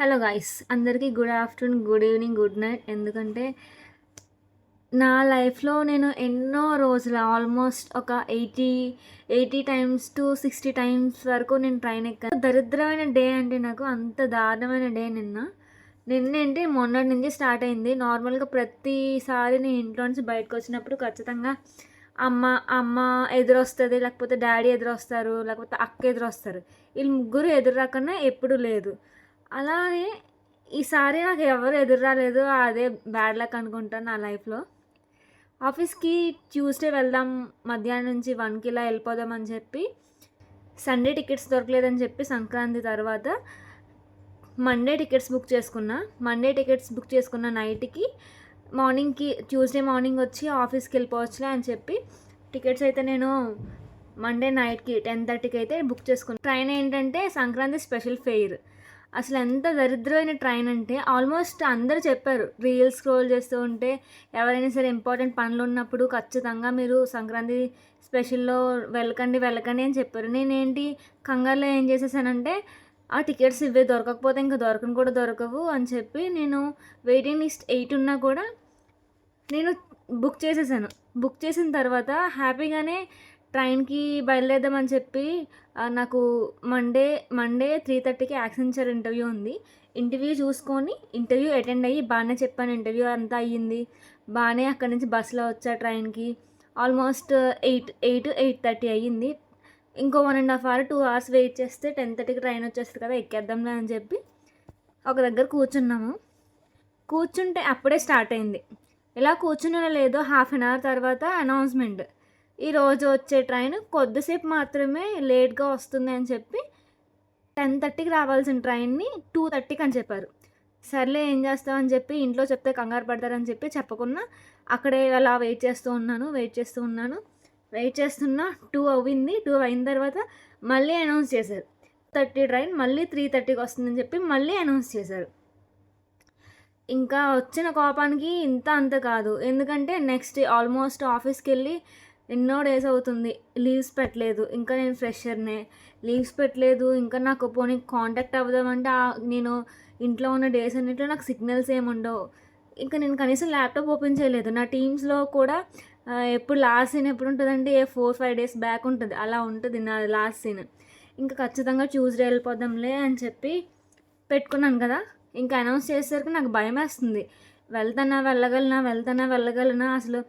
Hello guys అందరికీ good afternoon good evening good night. ఎందుకంటే నా లైఫ్లో నేను ఎన్నో రోజులు ఆల్మోస్ట్ ఒక eighty eighty times to sixty times వరకు నేను ట్రైన్ ఎక్కాను. దరిద్రమైన డే అంటే నాకు అంత దారుణమైన డే నిన్న. నిన్న ఏంటి మొన్నటి నుంచి స్టార్ట్ అయింది. నార్మల్గా ప్రతిసారి నేను ఇంట్లో నుంచి బయటకు వచ్చినప్పుడు ఖచ్చితంగా అమ్మ అమ్మ ఎదురొస్తుంది లేకపోతే డాడీ ఎదురొస్తారు లేకపోతే అక్క ఎదురొస్తారు. వీళ్ళు ముగ్గురు ఎదురు రాకుండా ఎప్పుడు లేదు. అలానే ఈసారి నాకు ఎవరు ఎదురు రాలేదు. అదే బ్యాడ్ లక్ అనుకుంటాను నా లైఫ్లో ఆఫీస్కి ట్యూస్డే వెళ్దాం మధ్యాహ్నం నుంచి వన్కి ఇలా వెళ్ళిపోదాం అని చెప్పి సండే టికెట్స్ దొరకలేదని చెప్పి సంక్రాంతి తర్వాత మండే టికెట్స్ బుక్ చేసుకున్నా. మండే టికెట్స్ బుక్ చేసుకున్న నైట్కి మార్నింగ్కి ట్యూస్డే మార్నింగ్ వచ్చి ఆఫీస్కి వెళ్ళిపోవచ్చులే అని చెప్పి టికెట్స్ అయితే నేను మండే నైట్కి టెన్ థర్టీకి అయితే బుక్ చేసుకున్నాను ట్రైన్ ఏంటంటే సంక్రాంతి స్పెషల్ ఫెయిర్ అసలు ఎంత దరిద్రమైన ట్రైన్ అంటే ఆల్మోస్ట్ అందరూ చెప్పారు. రీల్స్ స్క్రోల్ చేస్తూ ఉంటే ఎవరైనా సరే ఇంపార్టెంట్ పనులు ఉన్నప్పుడు ఖచ్చితంగా మీరు సంక్రాంతి స్పెషల్లో వెళ్ళకండి వెళ్ళకండి అని చెప్పారు. నేనేంటి కంగారులో ఏం చేసేసానంటే ఆ టికెట్స్ ఇవే దొరకకపోతే ఇంకా దొరకను కూడా దొరకవు అని చెప్పి నేను వెయిటింగ్ లిస్ట్ ఎయిట్ ఉన్నా కూడా నేను బుక్ చేసేసాను. బుక్ చేసిన తర్వాత హ్యాపీగానే ట్రైన్కి బయలుదేరదామని చెప్పి నాకు మండే మండే త్రీ థర్టీకి యాక్సెంచర్ ఇంటర్వ్యూ ఉంది. ఇంటర్వ్యూ చూసుకొని ఇంటర్వ్యూ అటెండ్ అయ్యి బాగానే చెప్పాను. ఇంటర్వ్యూ అంతా అయ్యింది. బాగానే అక్కడి నుంచి బస్సులో వచ్చా ట్రైన్కి. Almost eight eight eight thirty అయ్యింది. ఇంకో one and half hour two hours wait చేస్తే టెన్ థర్టీకి ట్రైన్ వచ్చేస్తుంది కదా ఎక్కేద్దాంలే అని చెప్పి ఒక దగ్గర కూర్చున్నాము. కూర్చుంటే అప్పుడే స్టార్ట్ అయింది. ఇలా కూర్చున్న లేదో హాఫ్ అన్ అవర్ తర్వాత అనౌన్స్మెంట్ ఈరోజు వచ్చే ట్రైన్ కొద్దిసేపు మాత్రమే లేట్గా వస్తుంది అని చెప్పి టెన్ థర్టీకి రావాల్సిన ట్రైన్ని టూ థర్టీకి అని చెప్పారు. సర్లే ఏం చేస్తామని చెప్పి ఇంట్లో చెప్తే కంగారు పడతారని చెప్పి చెప్పకుండా అక్కడే అలా వెయిట్ చేస్తూ ఉన్నాను వెయిట్ చేస్తూ ఉన్నాను. వెయిట్ చేస్తున్నా టూ అవ్వింది టూ అయిన తర్వాత మళ్ళీ అనౌన్స్ చేశారు. థర్టీ ట్రైన్ మళ్ళీ త్రీ థర్టీకి వస్తుందని చెప్పి మళ్ళీ అనౌన్స్ చేశారు. ఇంకా వచ్చిన కోపానికి ఇంత అంత కాదు. ఎందుకంటే నెక్స్ట్ ఆల్మోస్ట్ ఆఫీస్కి వెళ్ళి ఎన్నో డేస్ అవుతుంది. లీవ్స్ పెట్టలేదు. ఇంకా నేను ఫ్రెషర్నే. లీవ్స్ పెట్టలేదు. ఇంకా నాకు పోనీ కాంటాక్ట్ అవ్వదామంటే నేను ఇంట్లో ఉన్న డేస్ అన్నింటిలో నాకు సిగ్నల్స్ ఏమి ఉండవు. ఇంకా నేను కనీసం ల్యాప్టాప్ ఓపెన్ చేయలేదు. నా టీమ్స్లో కూడా ఎప్పుడు లాస్ట్ సీన్ ఎప్పుడు ఉంటుందంటే a four five days back ఉంటుంది. అలా ఉంటుంది నా లాస్ట్ సీన్ ఇంకా ఖచ్చితంగా ట్యూస్డే వెళ్ళిపోదాంలే అని చెప్పి పెట్టుకున్నాను కదా. ఇంకా అనౌన్స్ చేసేసరికి నాకు భయం వేస్తుంది వెళ్తానా వెళ్ళగలనా వెళ్తానా వెళ్ళగలనా? అసలు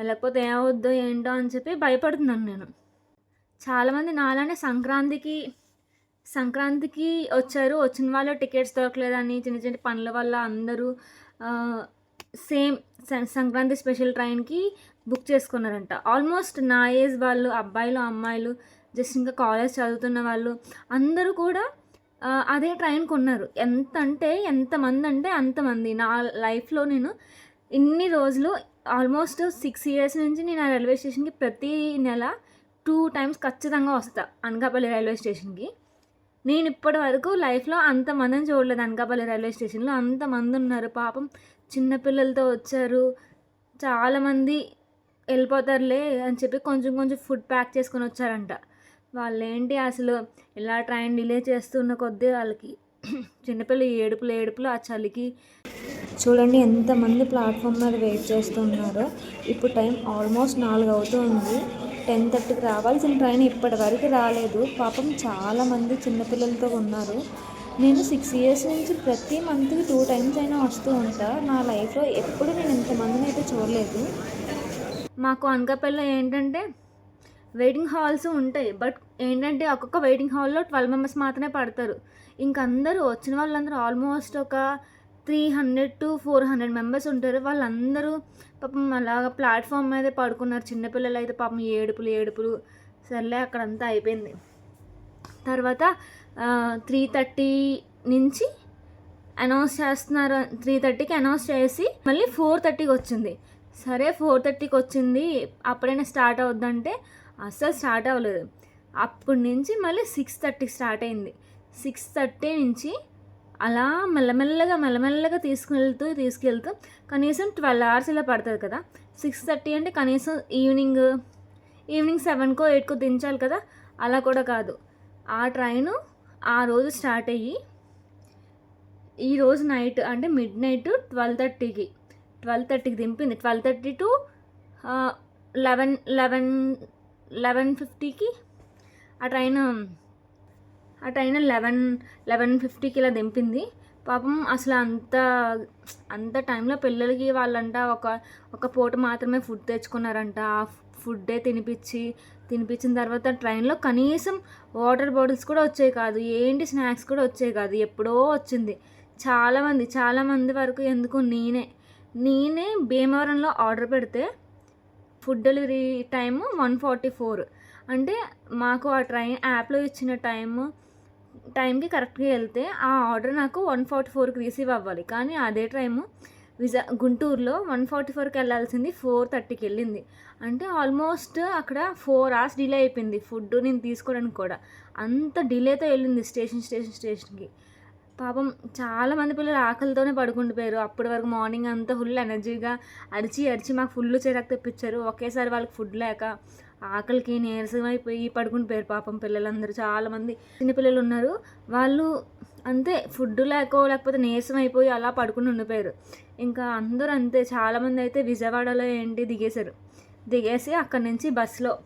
వెళ్ళకపోతే ఏమవుద్దో ఏంటో అని చెప్పి భయపడుతున్నాను నేను. చాలామంది నాలానే సంక్రాంతికి సంక్రాంతికి వచ్చారు. వచ్చిన వాళ్ళు టికెట్స్ దొరకలేదని చిన్న చిన్న పనుల వల్ల అందరూ సేమ్ సంక్రాంతి స్పెషల్ ట్రైన్కి బుక్ చేసుకున్నారంట. ఆల్మోస్ట్ నా ఏజ్ వాళ్ళు అబ్బాయిలు అమ్మాయిలు జస్ట్ ఇంకా కాలేజ్ చదువుతున్న వాళ్ళు అందరూ కూడా అదే ట్రైన్ కొన్నారు. ఎంత అంటే ఎంతమంది అంటే అంతమంది. నా లైఫ్లో నేను ఇన్ని రోజులు ఆల్మోస్ట్ సిక్స్ ఇయర్స్ నుంచి నేను ఆ రైల్వే స్టేషన్కి ప్రతి నెల టూ టైమ్స్ ఖచ్చితంగా వస్తా అనకాపల్లి రైల్వే స్టేషన్కి. నేను ఇప్పటి వరకు లైఫ్లో అంతమందిని చూడలేదు అనకాపల్లి రైల్వే స్టేషన్లో. అంతమంది ఉన్నారు. పాపం చిన్నపిల్లలతో వచ్చారు. చాలామంది వెళ్ళిపోతారులే అని చెప్పి కొంచెం కొంచెం ఫుడ్ ప్యాక్ చేసుకొని వచ్చారంట. వాళ్ళు ఏంటి అసలు ఇలా ట్రైన్ డిలే చేస్తున్న కొద్దీ వాళ్ళకి చిన్నపిల్ల ఏడుపులు ఏడుపులు ఆ చలికి. చూడండి ఎంతమంది ప్లాట్ఫామ్ మీద వెయిట్ చేస్తున్నారో ఇప్పుడు టైం ఆల్మోస్ట్ నాలుగు అవుతుంది. టెన్ థర్టీకి రావాల్సిన ట్రైన్ ఇప్పటి వరకు రాలేదు. పాపం చాలామంది చిన్నపిల్లలతో ఉన్నారు. నేను సిక్స్ ఇయర్స్ నుంచి ప్రతి మంత్కి టూ టైమ్స్ అయినా వస్తూ ఉంటా. నా లైఫ్లో ఎప్పుడు నేను ఇంతమందిని అయితే చూడలేదు. మాకు అనకాపల్లి ఏంటంటే వెయిటింగ్ హాల్స్ ఉంటాయి. బట్ ఏంటంటే ఒక్కొక్క వెయిటింగ్ హాల్లో ట్వెల్వ్ మెంబర్స్ మాత్రమే పడతారు. ఇంక అందరూ వచ్చిన వాళ్ళందరూ ఆల్మోస్ట్ ఒక three hundred to four hundred members ఉంటారు. వాళ్ళందరూ పాపం అలాగ ప్లాట్ఫామ్ మీద పడుకున్నారు. చిన్నపిల్లలు అయితే పాపం ఏడుపులు ఏడుపులు. సర్లే అక్కడంతా అయిపోయింది. తర్వాత త్రీ థర్టీ నుంచి అనౌన్స్ చేస్తున్నారు. త్రీ థర్టీకి అనౌన్స్ చేసి మళ్ళీ ఫోర్ థర్టీకి వచ్చింది. సరే ఫోర్ థర్టీకి వచ్చింది. అప్పుడైనా స్టార్ట్ అవుద్దంటే అస్సలు స్టార్ట్ అవ్వలేదు. అప్పటి నుంచి మళ్ళీ సిక్స్ థర్టీకి స్టార్ట్ అయింది. సిక్స్ థర్టీ నుంచి అలా మెల్లమెల్లగా మెల్లమెల్లగా తీసుకెళ్తూ తీసుకెళ్తూ కనీసం ట్వెల్వ్ అవర్స్ ఇలా పడుతుంది కదా. సిక్స్ థర్టీ అంటే కనీసం ఈవినింగ్ ఈవినింగ్ సెవెన్కో ఎయిట్కో దించాలి కదా. అలా కూడా కాదు. ఆ ట్రైను ఆ రోజు స్టార్ట్ అయ్యి ఈరోజు నైట్ అంటే మిడ్ నైట్ ట్వెల్వ్ థర్టీకి ట్వెల్వ్ థర్టీకి దింపింది. Twelve thirty to eleven eleven eleven ఫిఫ్టీకి? ఆ ట్రైన్ ఆ ట్రైన్ లెవెన్ లెవెన్ ఫిఫ్టీకి ఇలా దింపింది. పాపం అసలు అంత అంత టైంలో పిల్లలకి వాళ్ళంట ఒక ఒక పూట మాత్రమే ఫుడ్ తెచ్చుకున్నారంట. ఆ ఫుడ్డే తినిపించి తినిపించిన తర్వాత ట్రైన్లో కనీసం వాటర్ బాటిల్స్ కూడా వచ్చాయి కాదు. ఏంటి స్నాక్స్ కూడా వచ్చాయి కాదు. ఎప్పుడో వచ్చింది. చాలామంది చాలామంది వరకు ఎందుకు నేనే నేనే భీమవరంలో ఆర్డర్ పెడితే food delivery time one forty four. అంటే మాకు ఆ ట్రైన్ యాప్లో ఇచ్చిన టైము టైంకి కరెక్ట్గా వెళ్తే ఆ ఆర్డర్ నాకు వన్ ఫార్టీ ఫోర్కి రిసీవ్ అవ్వాలి. కానీ అదే టైము విజా గుంటూరులో వన్ ఫార్టీ ఫోర్కి వెళ్ళాల్సింది ఫోర్ థర్టీకి వెళ్ళింది. అంటే ఆల్మోస్ట్ అక్కడ ఫోర్ అవర్స్ డిలే అయిపోయింది ఫుడ్ నేను తీసుకోవడానికి కూడా. అంత డిలేతో వెళ్ళింది స్టేషన్ స్టేషన్ స్టేషన్కి. పాపం చాలామంది పిల్లలు ఆకలితోనే పడుకుండిపోయారు. అప్పటి వరకు మార్నింగ్ అంతా ఫుల్ ఎనర్జీగా అరిచి అరిచి మాకు ఫుల్ చిరాకు తెప్పించారు. ఒకేసారి వాళ్ళకి ఫుడ్ లేక ఆకలికి నీరసం అయిపోయి పడుకుండిపోయారు పాపం పిల్లలందరూ. చాలామంది చిన్నపిల్లలు ఉన్నారు. వాళ్ళు అంతే ఫుడ్ లేకో లేకపోతే నీరసం అయిపోయి అలా పడుకుని ఉండిపోయారు. ఇంకా అందరూ అంతే చాలామంది అయితే విజయవాడలో ఏంటి దిగేశారు. దిగేసి అక్కడి నుంచి బస్సులో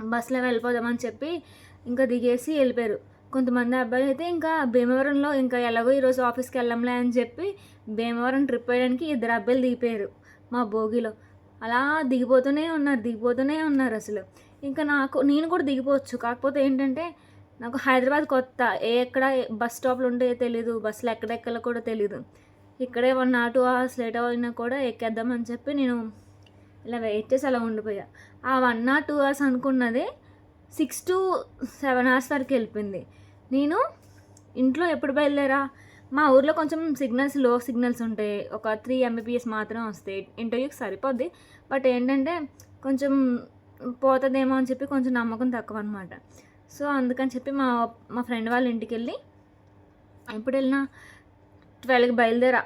బస్సులో వెళ్ళిపోదామని చెప్పి ఇంకా దిగేసి వెళ్ళిపోయారు. కొంతమంది అబ్బాయిలు అయితే ఇంకా భీమవరంలో ఇంకా ఎలాగో ఈరోజు ఆఫీస్కి వెళ్ళంలే అని చెప్పి భీమవరం ట్రిప్ వేయడానికి ఇద్దరు అబ్బాయిలు దిగిపోయారు మా భోగిలో. అలా దిగిపోతూనే ఉన్నారు దిగిపోతూనే ఉన్నారు అసలు. ఇంకా నాకు నేను కూడా దిగిపోవచ్చు. కాకపోతే ఏంటంటే నాకు హైదరాబాద్ కొత్త. ఏ ఎక్కడ బస్ స్టాప్లు ఉంటాయో తెలీదు బస్సులు ఎక్కడెక్కడ కూడా తెలీదు. ఇక్కడే one or two hours late అయినా కూడా ఎక్కేద్దామని చెప్పి నేను ఇలా వెయిట్ చేసి అలా ఉండిపోయా. ఆ వన్ ఆర్ టూ అవర్స్ అనుకున్నదే సిక్స్ టు సెవెన్ అవర్స్ వరకు వెళ్ళిపోయింది. నేను ఇంట్లో ఎప్పుడు బయలుదేరా? మా ఊర్లో కొంచెం సిగ్నల్స్లో సిగ్నల్స్ ఉంటాయి. ఒక త్రీ ఎంబీపీఎస్ మాత్రం వస్తాయి. ఇంటర్వ్యూకి సరిపోద్ది. బట్ ఏంటంటే కొంచెం పోతుందేమో అని చెప్పి కొంచెం నమ్మకం తక్కువ అనమాట సో అందుకని చెప్పి మా మా ఫ్రెండ్ వాళ్ళ ఇంటికి వెళ్ళి ఎప్పుడు వెళ్ళినా ట్వెల్వ్కి బయలుదేరా.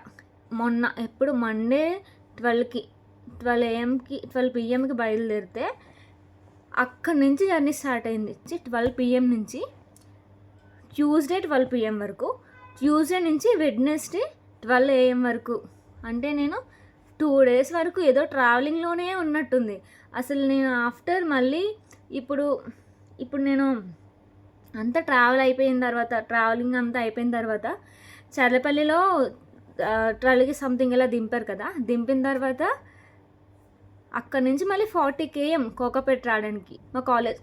మొన్న ఎప్పుడు? మండే ట్వెల్వ్కి ట్వెల్వ్ ఏఎంకి ట్వెల్వ్ పిఎంకి బయలుదేరితే అక్కడి నుంచి జర్నీ స్టార్ట్ అయింది. ట్వెల్వ్ పిఎం నుంచి. ట్యూస్డే ట్వెల్వ్ పిఎం వరకు. ట్యూస్డే నుంచి వెడ్నెస్డే ట్వెల్వ్ ఏఎం వరకు. అంటే నేను టూ డేస్ వరకు ఏదో ట్రావెలింగ్లోనే ఉన్నట్టుంది. అసలు నేను ఆఫ్టర్ మళ్ళీ ఇప్పుడు ఇప్పుడు నేను అంతా ట్రావెల్ అయిపోయిన తర్వాత ట్రావెలింగ్ అంతా అయిపోయిన తర్వాత చర్లపల్లిలో ట్వెల్వ్కి సంథింగ్ ఇలా దింపారు కదా. దింపిన తర్వాత అక్కడ నుంచి మళ్ళీ ఫార్టీ కేఎం కోకపేట రావడానికి. మా కాలేజ్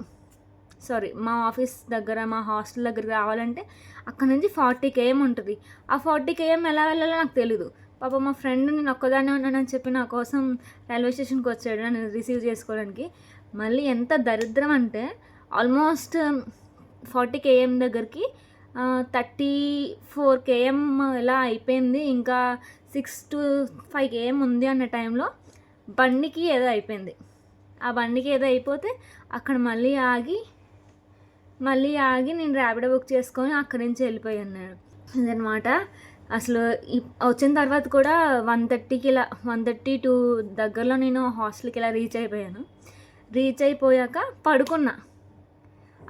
సారీ మా ఆఫీస్ దగ్గర మా హాస్టల్ దగ్గర రావాలంటే అక్కడ నుంచి ఫార్టీ కేఎం ఉంటుంది. ఆ ఫార్టీ కేఎం ఎలా వెళ్ళాలో నాకు తెలీదు. పాప మా ఫ్రెండ్ నేను ఒక్కదాన్నే ఉన్నానని చెప్పి నా కోసం రైల్వే స్టేషన్కి వచ్చాడు నన్ను రిసీవ్ చేసుకోవడానికి. మళ్ళీ ఎంత దరిద్రం అంటే ఆల్మోస్ట్ ఫార్టీ కేఎం దగ్గరికి థర్టీ ఫోర్ కేఎం ఇలా అయిపోయింది ఇంకా సిక్స్ టు ఫైవ్ కేఎం ఉంది అన్న టైంలో బండికి ఏదో అయిపోయింది. ఆ బండికి ఏదో అయిపోతే అక్కడ మళ్ళీ ఆగి మళ్ళీ ఆగి నేను ర్యాపిడో బుక్ చేసుకొని అక్కడి నుంచి వెళ్ళిపోయాను నేను అదనమాట అసలు వచ్చిన తర్వాత కూడా వన్ థర్టీకి ఇలా వన్ థర్టీ టూ దగ్గరలో నేను హాస్టల్కి ఇలా రీచ్ అయిపోయాను. రీచ్ అయిపోయాక పడుకున్నా.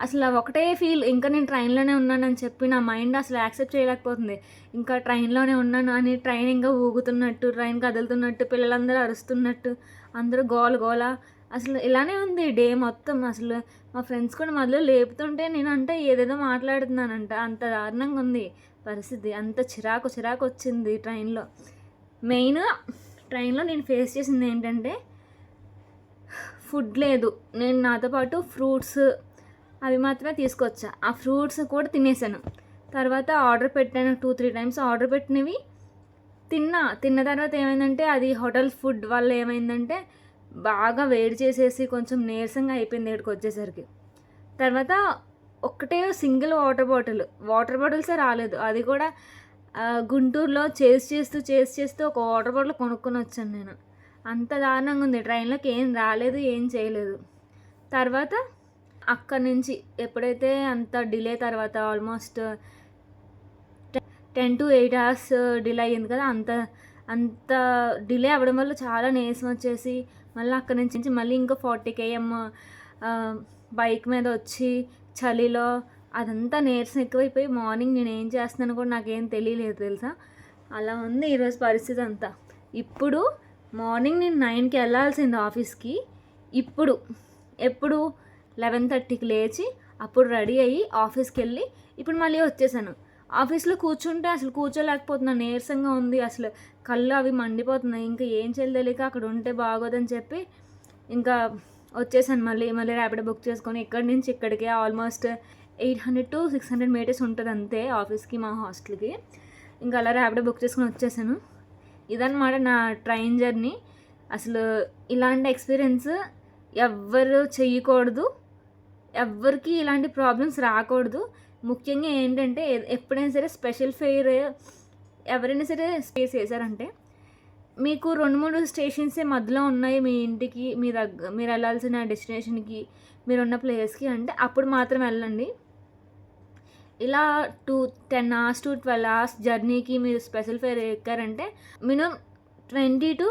అసలు ఒకటే ఫీల్. ఇంకా నేను ట్రైన్లోనే ఉన్నానని చెప్పి నా మైండ్ అసలు యాక్సెప్ట్ చేయలేకపోతుంది. ఇంకా ట్రైన్లోనే ఉన్నాను అని ట్రైన్ ఇంకా ఊగుతున్నట్టు ట్రైన్ కదులుతున్నట్టు పిల్లలందరూ అరుస్తున్నట్టు అందరూ గోల గోల. అసలు ఇలానే ఉంది డే మొత్తం. అసలు మా ఫ్రెండ్స్ కూడా మొదలు లేపుతుంటే నేను అంటే ఏదేదో మాట్లాడుతున్నానంట. అంత దారుణంగా ఉంది పరిస్థితి. అంత చిరాకు చిరాకు వచ్చింది ట్రైన్లో. మెయిన్ ట్రైన్లో నేను ఫేస్ చేసింది ఏంటంటే ఫుడ్ లేదు. నేను నాతో పాటు ఫ్రూట్స్ అవి మాత్రమే తీసుకొచ్చా. ఆ ఫ్రూట్స్ కూడా తినేసాను. తర్వాత ఆర్డర్ పెట్టాను టూ త్రీ టైమ్స్ ఆర్డర్ పెట్టినవి. తిన్నా. తిన్న తర్వాత ఏమైందంటే అది హోటల్ ఫుడ్ వల్ల ఏమైందంటే బాగా వేడి చేసేసి కొంచెం నీరసంగా అయిపోయింది ఇక్కడికి వచ్చేసరికి. తర్వాత ఒక్కటే సింగిల్ వాటర్ బాటిల్. వాటర్ బాటిల్సే రాలేదు. అది కూడా గుంటూరులో చేసి చేస్తూ చేసి చేస్తూ ఒక వాటర్ బాటిల్ కొనుక్కొని వచ్చాను నేను. అంత దారుణంగా ఉంది. ట్రైన్లోకి ఏం రాలేదు ఏం చేయలేదు. తర్వాత అక్కడి నుంచి ఎప్పుడైతే అంత డిలే తర్వాత almost ten to eight hours delay అయ్యింది కదా అంత అంత డిలే అవ్వడం వల్ల చాలా నీరసం వచ్చేసి మళ్ళీ అక్కడి నుంచి మళ్ళీ ఇంకో ఫార్టీ కేఎం బైక్ మీద వచ్చి చలిలో అదంతా నీరసం ఎక్కువైపోయి మార్నింగ్ నేను ఏం చేస్తున్నాను కూడా నాకేం తెలియలేదు తెలుసా? అలా ఉంది ఈరోజు పరిస్థితి అంతా. ఇప్పుడు మార్నింగ్ నేను నైన్కి వెళ్ళాల్సింది ఆఫీస్కి. ఇప్పుడు ఎప్పుడు లెవెన్ థర్టీకి లేచి అప్పుడు రెడీ అయ్యి ఆఫీస్కి వెళ్ళి ఇప్పుడు మళ్ళీ వచ్చేసాను. ఆఫీస్లో కూర్చుంటే అసలు కూర్చోలేకపోతున్నాను. నీరసంగా ఉంది. అసలు కళ్ళు అవి మండిపోతున్నాయి. ఇంకా ఏం చేయాలి తెలియక అక్కడ ఉంటే బాగోదని చెప్పి ఇంకా వచ్చేసాను మళ్ళీ. మళ్ళీ ర్యాపిడ్ బుక్ చేసుకొని ఇక్కడి నుంచి ఇక్కడికి almost eight hundred to six hundred metres ఉంటుంది అంతే ఆఫీస్కి మా హాస్టల్కి. ఇంకా అలా ర్యాపిడ్ బుక్ చేసుకొని వచ్చేసాను. ఇదన్నమాట నా ట్రైన్ జర్నీ. అసలు ఇలాంటి ఎక్స్పీరియన్స్ ఎవ్వరు చెయ్యకూడదు. ఎవ్వరికి ఇలాంటి ప్రాబ్లమ్స్ రాకూడదు. ముఖ్యంగా ఏంటంటే ఎప్పుడైనా సరే స్పెషల్ ఫెయిర్ ఎవరైనా సరే స్పేస్ చేశారంటే మీకు రెండు మూడు స్టేషన్సే మధ్యలో ఉన్నాయి మీ ఇంటికి మీ మీరు వెళ్ళాల్సిన డెస్టినేషన్కి మీరు ఉన్న ప్లేస్కి అంటే అప్పుడు మాత్రం వెళ్ళండి. ఇలా two ten hours to twelve hours జర్నీకి మీరు special fare ఎక్కారంటే minimum twenty to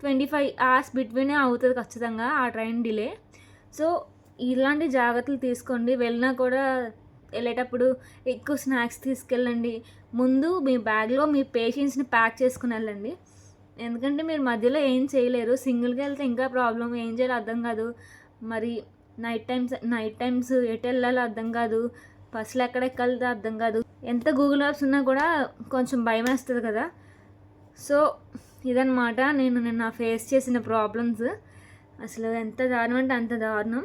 twenty five hours బిట్వీనే అవుతుంది ఖచ్చితంగా ఆ ట్రైన్ డిలే. సో ఇలాంటి జాగ్రత్తలు తీసుకోండి. వెళ్ళినా కూడా వెళ్ళేటప్పుడు ఎక్కువ స్నాక్స్ తీసుకెళ్ళండి. ముందు మీ బ్యాగ్లో మీ పేషెంట్స్ని ప్యాక్ చేసుకుని వెళ్ళండి. ఎందుకంటే మీరు మధ్యలో ఏం చేయలేరు. సింగిల్గా వెళ్తే ఇంకా ప్రాబ్లం ఏం చేయాలో అర్థం కాదు. మరి నైట్ టైమ్స్ నైట్ టైమ్స్ ఎటు వెళ్ళాలో అర్థం కాదు. బస్సులు ఎక్కడ ఎక్కాలో అర్థం కాదు. ఎంత గూగుల్ మ్యాప్స్ ఉన్నా కూడా కొంచెం భయం వేస్తుంది కదా. సో ఇదనమాట నేను నిన్న ఫేస్ చేసిన ప్రాబ్లమ్స్. అసలు ఎంత దారుణం అంటే అంత దారుణం.